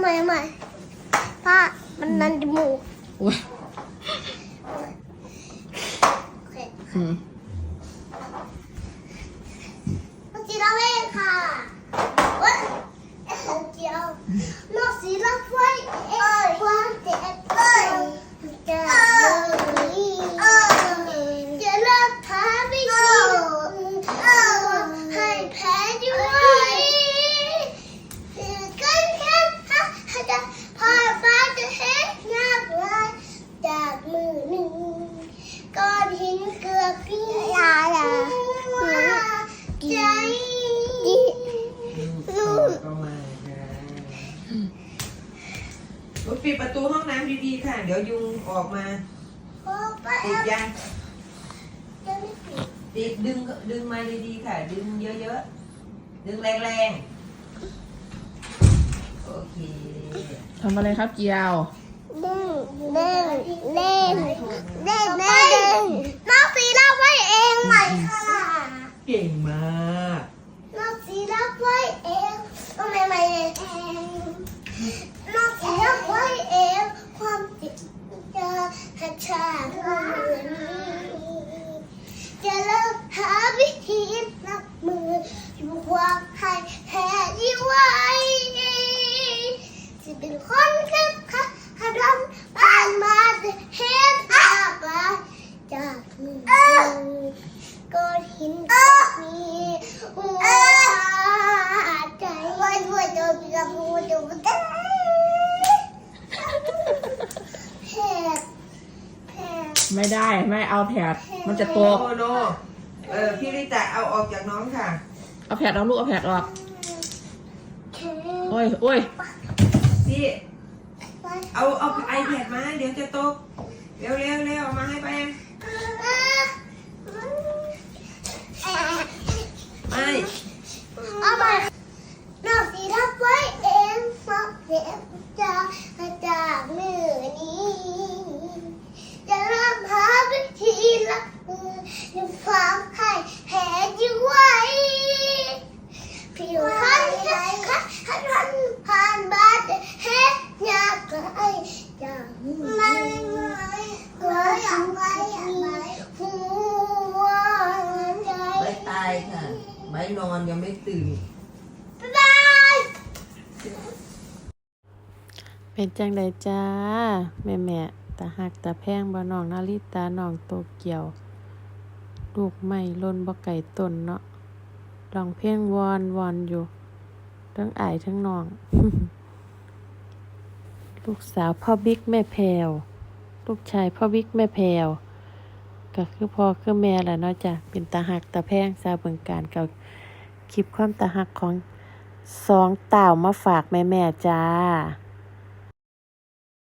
ใหม่พ่อมันนันจมูก อุ้ยโอเคอืม น้องจีเราเองค่ะเว้ยน้องเจียวน้องสีเราไฟเองความเจ็บเอ้ยจะเลยจะเลิกทำไม่ดีให้แพ้ด้วยกันแค่จะพอฟ้าจะเห็นหน้าลายจากมือหนึ่งก้อนหินเกลือพี่ยาใจ ลูกก็มาค่ะลูก ปิดประตูห้องน้ำดีๆค่ะ เดี๋ยวยุงออกมาพ่อไปติดยังจะไม่ปิดติดดึงดึงมาดีๆค่ะ ดึงเยอะๆ ดึงแรงๆ โอเคทำอะไรครับเกียวเล่นเล่นเล่นเล่น เล่นน้องสีรับไว้เองใหม่ค่ะ เก่งมาก น้องสีรับไว้เองทำไมไม่เองน้องสีรับไว้เองความจิตจะกระชากเหมือนจะเลิกหาวิธีรับมืออยู่ความให้แพ้ที่ไว้ จะเป็นคนคึกคักขับรถผ่านมาจะเห็นอาบาจากมือก้อนหินก็มีหัวใจวันหัวใจกับหัวใจแผลแผล ไม่ได้ไม่เอาแผดมันจะตโอ้กโนเออพี่ริตะเอาออกจากน้องค่ะ เอาแผดเอาลูกเอาแผดออกแค่โอ้ยโอ้ยพี่ไปเอาเอาไอแพดมา เดี๋ยวจะตก เร็วเร็วเร็วเอามาให้ไปยังไม่ เอาไปนอกสีรับไว้เองเพราะเจ็บจากจากมือนี้ จะเริ่มหาวิธีรับมือในความให้แพ้ยิ่งไว้ผิวพันแค่คัดคัดรันผ่านบาดเฮ็ดยากไกลจากมือนี้ก็ยังมีหัวใจ ไม่ตายค่ะ ไม่นอนยังไม่ตื่นบ๊ายบายเป็นจังไดจ้า แม่แม่ตาหักตาแพงบ่น้องนาริตาน้องโตเกียว ลูกไม่ล้นบ่ไก่ต้นเนาะร้องเพลงวอนวอนอยู่ทั้งอายทั้งน้อง ลูกสาวพ่อบิ๊กแม่แพลวลูกชายพ่อบิ๊กแม่แพลวก็คือพ่อคือแม่แหละเนาะจ้ะเป็นตาหักตาแพงสาวเบิงการเก่าคลิปความตาหักของสองเต่ามาฝากแม่แม่จ้า